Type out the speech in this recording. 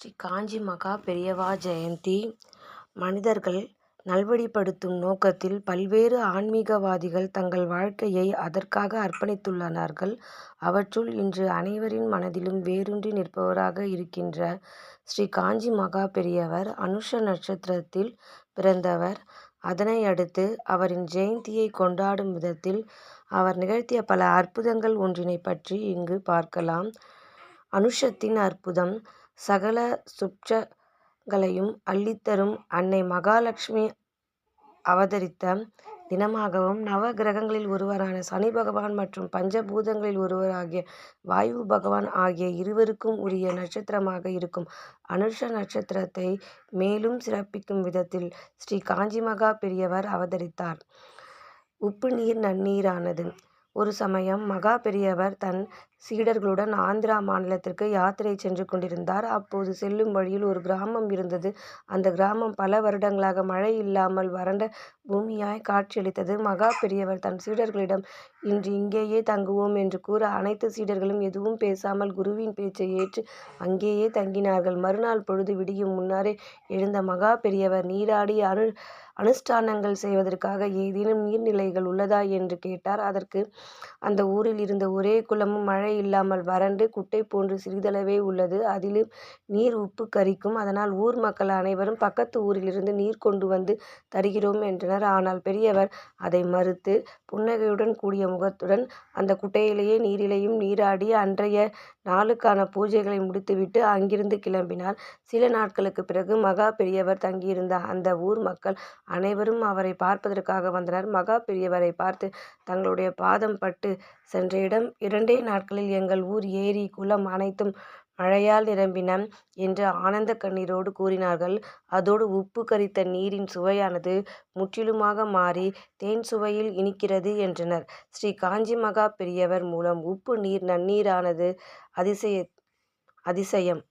ஸ்ரீ காஞ்சி மகா பெரியவா ஜெயந்தி மனிதர்கள் நல்வழிப்படுத்தும் நோக்கத்தில் பல்வேறு ஆன்மீகவாதிகள் தங்கள் வாழ்க்கையை அதற்காக அர்ப்பணித்துள்ளனர்கள். அவற்றுள் இன்று அனைவரின் மனதிலும் வேரூன்றி நிற்பவராக இருக்கின்ற ஸ்ரீ காஞ்சி மகா பெரியவர் அனுஷ நட்சத்திரத்தில் பிறந்தவர். அதனையடுத்து அவரின் ஜெயந்தியை கொண்டாடும் விதத்தில் அவர் நிகழ்த்திய பல அற்புதங்கள் ஒன்றினைப் பற்றி இங்கு பார்க்கலாம். அனுஷத்தின் அற்புதம் சகல சுபிட்சங்களையும் அள்ளித்தரும் அன்னை மகாலட்சுமி அவதரித்த தினமாகவும் நவ கிரகங்களில் ஒருவரான சனி பகவான் மற்றும் பஞ்ச பூதங்களில் ஒருவராகிய வாயு பகவான் ஆகிய இருவருக்கும் உரிய நட்சத்திரமாக இருக்கும் அனுஷ நட்சத்திரத்தை மேலும் சிறப்பிக்கும் விதத்தில் ஸ்ரீ காஞ்சி மகா பெரியவர் அவதரித்தார். உப்பு நீர் நன்னீரானது ஒரு சமயம் மகா பெரியவர் தன் சீடர்களுடன் ஆந்திரா மாநிலத்திற்கு யாத்திரை சென்று கொண்டிருந்தார். அப்போது செல்லும் வழியில் ஒரு கிராமம் இருந்தது. அந்த கிராமம் பல வருடங்களாக மழை இல்லாமல் வறண்ட பூமியாய் காட்சியளித்தது. மகா பெரியவர் தன் சீடர்களிடம் இன்று இங்கேயே தங்குவோம் என்று கூற அனைத்து சீடர்களும் எதுவும் பேசாமல் குருவின் பேச்சை ஏற்று அங்கேயே தங்கினார்கள். மறுநாள் பொழுது விடியும் முன்னரே எழுந்த மகா பெரியவர் நீராடி அனு அனுஷ்டானங்கள் செய்வதற்காக ஏதேனும் நீர்நிலைகள் உள்ளதா என்று கேட்டார். அதற்கு அந்த ஊரில் இருந்த ஒரே குளமும் மழை இல்லாமல் வறண்டு குட்டை போன்று சிறிதளவே உள்ளது. அதிலும் நீர் உப்பு கரிக்கும். அதனால் ஊர் மக்கள் அனைவரும் பக்கத்து ஊரிலிருந்து நீர் கொண்டு வந்து தருகிறோம் என்றனர். ஆனால் பெரியவர் அதை மறுத்து புன்னகையுடன் கூடிய முகத்துடன் அந்த குட்டையிலேயே நீரிலையும் நீராடி அன்றைய நாளுக்கான பூஜைகளை முடித்துவிட்டு அங்கிருந்து கிளம்பினார். சில நாட்களுக்குப் பிறகு மகா பெரியவர் தங்கியிருந்த அந்த ஊர் மக்கள் அனைவரும் அவரை பார்ப்பதற்காக வந்தனர். மகா பெரியவரை பார்த்து தங்களுடைய பாதம் பட்டு சென்ற இடம் இரண்டே நாட்களில் எங்கள் ஊர் ஏரி குளம் அனைத்தும் மழையால் நிரம்பின என்று ஆனந்த கண்ணீரோடு கூறினார்கள். அதோடு உப்பு கரித்த நீரின் சுவையானது முற்றிலுமாக மாறி தேன் சுவையில் இனிக்கிறது என்றனர். ஸ்ரீ காஞ்சி மகா பெரியவர் மூலம் உப்பு நீர் நன்னீரானது அதிசய அதிசயம்.